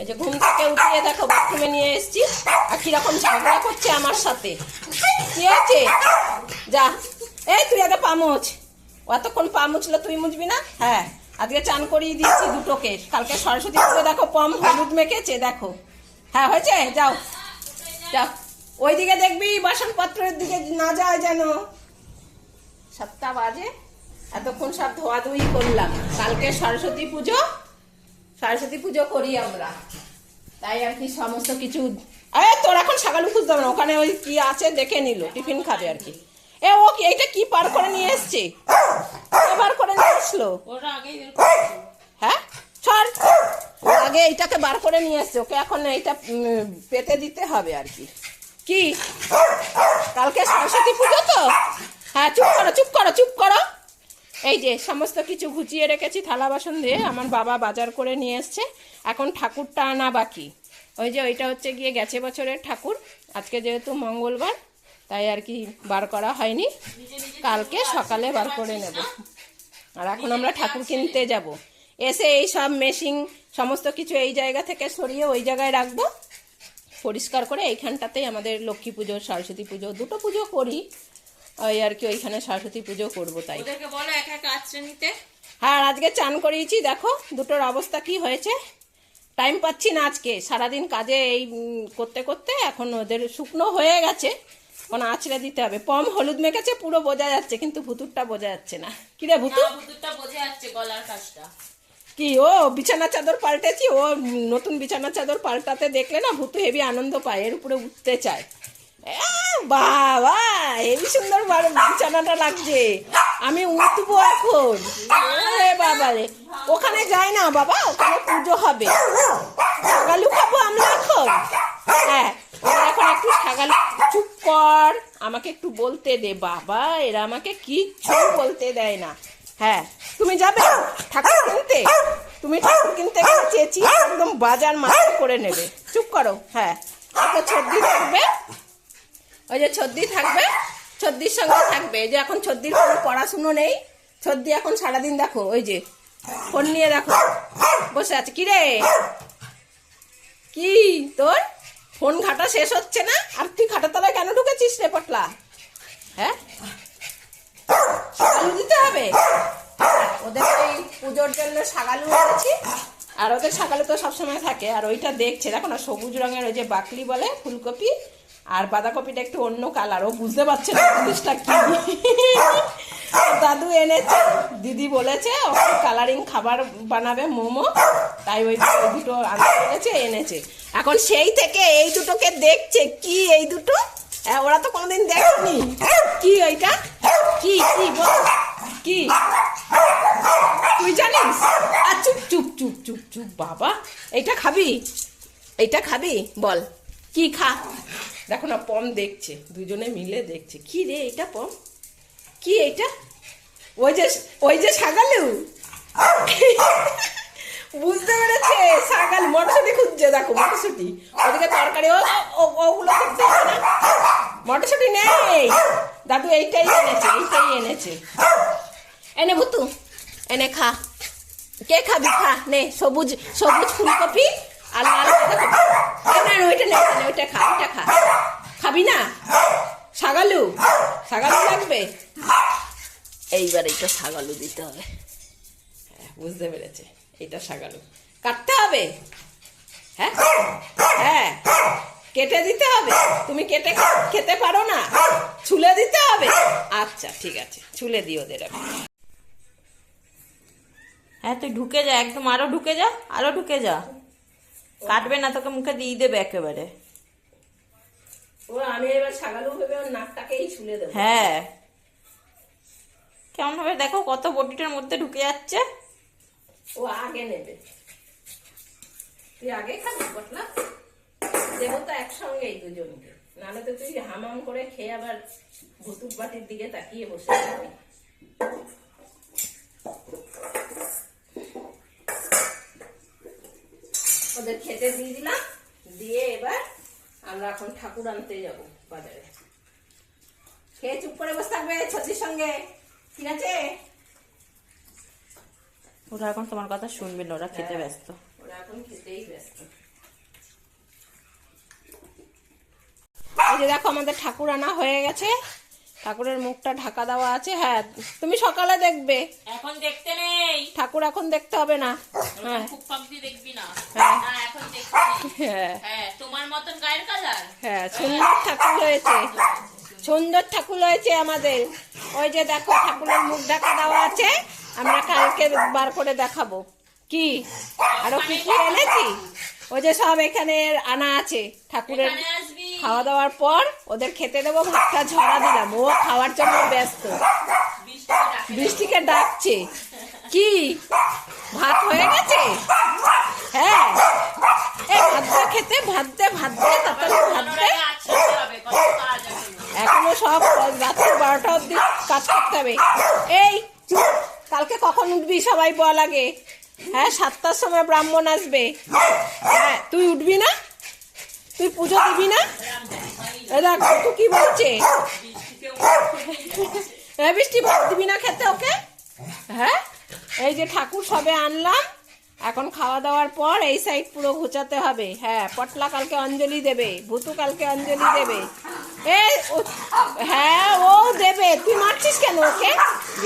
এই যে ঘুম থেকে উঠিয়ে দেখো বাথরুমে নিয়ে এসেছি। আর কীরকম ঝগড়া করছে আমার সাথে। কি আছে যা। এই তুই আগে পা মুছ অতক্ষণ পা মুছলে তুই মুছবি না? হ্যাঁ আজকে চান করিয়ে দিচ্ছি দুটোকে। কালকে সরস্বতী পুজো, দেখো, পম হলুদ মেখেছে, দেখো। হ্যাঁ হয়েছে? যাও। যাও। ওইদিকে দেখবি, বাসনপত্রের দিকে না যায় যেন। সাতটা বাজে। এতক্ষণ সব ধোয়াধুয়ি করলাম। কালকে সরস্বতী পুজো সরস্বতী পুজো করি আমরা। তাই আর কি সমস্ত কিছু আরে তোর এখন সকালে খুঁজতে হবে না। ওখানে ওই কি আছে দেখে নিল টিফিন খাবে আর কি। এ ও কি এইটা কি পার করে নিয়ে এসছে? কে বার করে নিয়ে আসলো? হ্যাঁ? চল আগে এইটাকে বার করে নিয়ে এসছে। ওকে এখন এইটা পেতে দিতে হবে আর কি। কি? কালকে সরস্বতী পুজো তো? হ্যাঁ চুপ করো চুপ করো চুপ করো। এই যে, সমস্ত কিছু গুছিয়ে রেখেছি, থালা বাসন দিয়ে আমার বাবা বাজার করে নিয়ে এসছে। এখন ঠাকুরটা আনা বাকি। ওই যে, ওইটা হচ্ছে গিয়ে গেছে বছরের ঠাকুর। আজকে যেহেতু মঙ্গলবার, তাই আর কি বার করা হয়নি। কালকে সকালে বার করে নেব। আর এখন আমরা ঠাকুর কিনতে যাব। এসে এই সব মেশিন, সমস্ত কিছু এই জায়গা থেকে সরিয়ে ওই জায়গায় রাখব। পরিষ্কার করে এইখানটাতেই আমাদের লক্ষ্মী পুজো, সরস্বতী পুজো, দুটো পুজো করি। ওই আর কি ওইখানে সরস্বতী পুজো করব তাই। বলো একা একা আশ্রয় নিতে হ্যাঁ আর আজকে চান করিয়েছি দেখো দুটোর অবস্থা কি হয়েছে। টাইম পাচ্ছি না আজকে সারাদিন কাজে এই করতে করতে এখন ওদের শুকনো হয়ে গেছে। এখন আঁচড়ে দিতে হবে। পম হলুদ মেখেছে পুরো বোঝা যাচ্ছে কিন্তু ভুতুরটা বোঝা যাচ্ছে না। কি রে ভুতু? না, ভুতুরটা বোঝে যাচ্ছে গলার কাজটা। কি ও বিছানা চাদর পাল্টেছি ও নতুন বিছানা চাদর পাল্টাতে দেখলে না ভুতু হেবি আনন্দ পায় এর উপরে উঠতে চায়। বাবা হেবি সুন্দর বিছানাটা লাগছে। আমি উঠবো এখন। বাবা রে, ওখানে যাই না বাবা, ওখানে পুজো হবে। সাগালু খাব আমরা এখন। হ্যাঁ এখন একটু সাগালু চুপ কর। আমাকে একটু বলতে দে বাবা, এরা আমাকে কিচ্ছু বলতে দেয় না। হ্যাঁ তুমি যাবে? ঠাকুর কিনতে? তুমি ঠাকুর কিনতে গেলে চেঁচিয়ে একদম বাজার মাথায় করে নেবে। চুপ করো হ্যাঁ। একটা ছদ্দি থাকবে ওই যে ছদ্দি থাকবে, ছদ্দির সঙ্গে থাকবে। এই যে এখন ছদ্দির কোনো পড়াশুনো নেই, ছদ্দি এখন সারাদিন দেখো, ওই যে ফোন নিয়ে দেখো, বসে আছে। কি রে? কি তোর? ফোন ঘাটা শেষ হচ্ছে না? আর তুই খাটাতলায় কেন ঢুকেছিস রে পটলা? হ্যাঁ? দিতে হবে? ওদের ওই পুজোর জন্য সাগালু এনেছি। আর ওদের সাগালু তো সবসময় থাকে, আর ওইটা দেখছে। দেখো না, সবুজ রঙের ওই যে বাকলি বলে, ফুলকপি। আর বাঁধাকপিটা একটু অন্য কালার ও বুঝতে পারছে না জিনিসটা কি। দাদু এনেছে, দিদি বলেছে ওকে কালারিং খাবার বানাবে মোমো, তাই ওই দুটো আনতে বলেছে এনেছে। এখন সেই থেকে এই দুটোকে দেখছে, কি এই দুটো? হ্যাঁ ওরা তো কোনোদিন দেখেনি। কি ওইটা কি কি, বল, কি? তুই জানিস? আর চুপ চুপ চুপ চুপ চুপ, বাবা। এইটা খাবি? এইটা খাবি? বল, কি খা? দেখো না, পম দেখছে, দুজনে মিলে দেখছে। কি রে এটা পম? কি এইটা ওই যে ওই যে সাগালু? বুঝতে পেরেছে, সাগাল মটরশুটি খুঁজছে, দেখো মটরশুটি। ওদিকে তরকারি ওগুলো হবে মটরশুটি নেই। দাদু এইটাই এনেছে এইটাই এনেছে। এনে ভুতু, এনে খা। কে খাবি, খা, নে, সবুজ সবুজ ফুলকপি আর লাল না ওইটা ওইটা নে, ওইটা খা ওইটা খা। খাবি না? সাগালু সাগালু লাগবে? এইবার এইটা সাগালু দিতে হবে। হ্যাঁ বুঝতে পেরেছে। এইটা সাগালু কাটতে হবে? হ্যাঁ? হ্যাঁ। কেটে দিতে হবে? তুমি কেটে খেতে পারো না? ছুলে দিতে হবে? আচ্ছা ঠিক আছে। ছুলে দিও ওদের আমি। হ্যাঁ তুই ঢুকে যা একদম আরও ঢুকে যা আরও ঢুকে যা। কাটবে না তোকে মুখে দিয়ে দেবে একেবারে। ও আমি এবার সাগালু ভেবে ওর নাকটাকেই ছুলে দেবো। হ্যাঁ। কেমন ভাবে দেখো কত বডিটার মধ্যে ঢুকে যাচ্ছে। ও আগে নেবে। তুই আগে খাবি পটলা? দেবো তো একসঙ্গেই দুজনকে। নাহলে তো তুই হামাম করে খেয়ে আবার ভুতুক বাটির দিকে তাকিয়ে বসে থাকবি। ওদের খেতে দিয়ে দিলাম। দিয়ে এবার আমরা এখন ঠাকুর আনতে যাব বাজারে। খেয়ে চুপ করে বসে থাকবে ছতির সঙ্গে। ঠিক আছে? ওরা এখন তোমার কথা শুনবে না ওরা খেতে হ্যাঁ, ব্যস্ত। ওরা এখন খেতেই ব্যস্ত। এই যে দেখো আমাদের ঠাকুর আনা হয়ে গেছে। ঠাকুরের মুখটা ঢাকা দেওয়া আছে হ্যাঁ তুমি সকালে দেখবে। এখন দেখতে নেই। ঠাকুর এখন দেখতে হবে না। হ্যাঁ। দেখবি না। হ্যাঁ। এখন দেখতে হ্যাঁ। হ্যাঁ তোমার মতন গায়ের কালার। হ্যাঁ সুন্দর ঠাকুর হয়েছে। সুন্দর ঠাকুর হয়েছে আমাদের। ওই যে দেখো ঠাকুরের মুখ ঢাকা দেওয়া আছে। আমরা কালকে বার করে দেখাবো। কি? আরও কি কি এনেছি? ওই যে সব এখানে আনা আছে ঠাকুরের। খাওয়া দাওয়ার পর ওদের খেতে দেবো ভাতটা, ঝরা দিলাম। ও খাওয়ার জন্য ব্যস্ত। বৃষ্টিকে ডাকছে। কি? ভাত হয়ে গেছে? হ্যাঁ। এই ভাত দে খেতে, ভাত দে ভাত দে, তাড়াতাড়ি ভাত দে। এখনও সব রাত্রি বারোটা অব্দি কাজ করতে হবে। এই, কালকে কখন উঠবি সবাই বল আগে। হ্যাঁ সাতটার সময় ব্রাহ্মণ আসবে। হ্যাঁ তুই উঠবি না? তুই পুজো দিবি না? এ দেখ তুই কি বলছে? হ্যাঁ বৃষ্টি ভাত দিবি না খেতে ওকে? হ্যাঁ? এই যে ঠাকুর সবে আনলাম, এখন খাওয়া দাওয়ার পর এই সাইড পুরো ঘুচাতে হবে। হ্যাঁ পটলা কালকে অঞ্জলি দেবে, ভুতু কালকে অঞ্জলি দেবে। এই হ্যাঁ ও দেবে। তুই মারছিস কেন ওকে?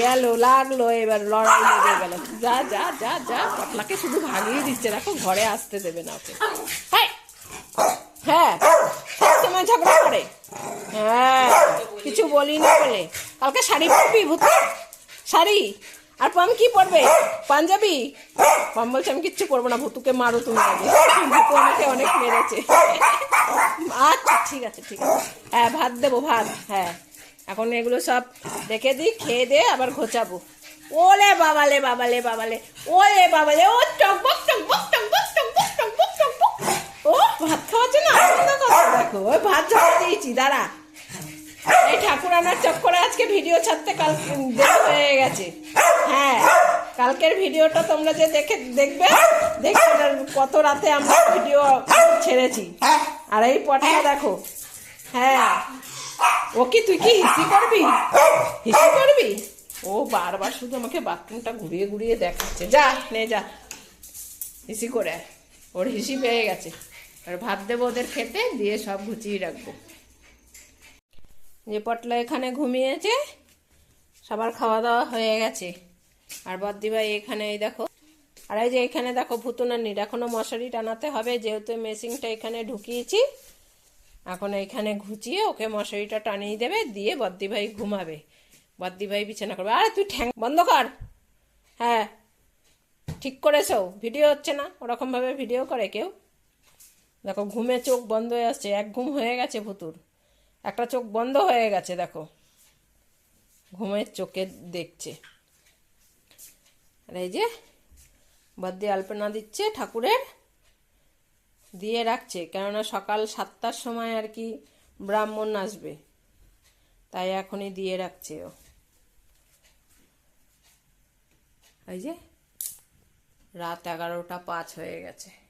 গেল, লাগল, এবার লড়াই লেগে গেল। যা যা যা যা, পটলাকে শুধু ভাগিয়ে দিচ্ছে, দেখো, ঘরে আসতে দেবে না ওকে। হাই! হ্যাঁ সবসময় ঝগড়া করে। হ্যাঁ কিছু বলি না বলে। কালকে শাড়ি পরবি ভূতু। শাড়ি? আর পাম কি পরবে? পাঞ্জাবি? পাম বলছে, আমি কিচ্ছু পরবো না, ভুতুকে মারো তুমি আগে। ভুতু আমাকে অনেক মেরেছে। আচ্ছা ঠিক আছে ঠিক আছে। হ্যাঁ ভাত দেবো, ভাত। হ্যাঁ এখন এগুলো সব রেখে দিই, খেয়ে দে আবার ঘোচাবো। ওলে বাবালে বাবালে বাবালে। ওলে বাবালে, ও টকবক টকবক টকবক টকবক টকবক। ও, ভাত খাওয়ার জন্য আনন্দ করছে দেখো, ওই ভাত জমা দিয়েছি, দাঁড়া। এই ঠাকুর আনার চক্করে আজকে ভিডিও ছাড়তে কাল হয়ে গেছে। হ্যাঁ কালকের ভিডিওটা তোমরা যে দেখে, দেখবে দেখবে কত রাতে আমরা ভিডিও ছেড়েছি। আর এই পটটা দেখো হ্যাঁ। ও কি, তুই কি হিসি করবি? হিসি করবি? ও বারবার শুধু আমাকে বাথরুমটা ঘুরিয়ে ঘুরিয়ে দেখাচ্ছে। যা, নে, যা। হিসি করে। ওর হিসি পেয়ে গেছে। আর ভাত দেবো ওদের খেতে, দিয়ে সব গুছিয়ে রাখব। যে পটলা এখানে ঘুমিয়েছে, সবার খাওয়া দাওয়া হয়ে গেছে। আর বদ্দি ভাই এখানে, এই দেখো, আর এই যে এখানে দেখো ভুতুনানির এখনও মশারি টানাতে হবে, যেহেতু মেশিনটা এখানে ঢুকিয়েছি, এখন এখানে ঘুচিয়ে ওকে মশারিটা টানিয়ে দেবে, দিয়ে বদ্দি ভাই ঘুমাবে। বদ্দি ভাই বিছানা করবে। আরে তুই ঠ্যাং, বন্ধ কর। হ্যাঁ ঠিক করেছ, ভিডিও হচ্ছে না, ওরকমভাবে ভিডিও করে কেউ। দেখো, ঘুমে চোখ বন্ধ হয়ে আসছে, এক ঘুম হয়ে গেছে ভুতুর। একটা চোখ বন্ধ হয়ে গেছে, দেখো। ঘুমের চোখে দেখছে। আর এই যে বদ্দি আলপনা দিচ্ছে ঠাকুরের, দিয়ে রাখছে, কেননা সকাল সাতটার সময় আর কি ব্রাহ্মণ আসবে। তাই এখনই দিয়ে রাখছে ও। এই যে, রাত এগারোটা পাঁচ হয়ে গেছে।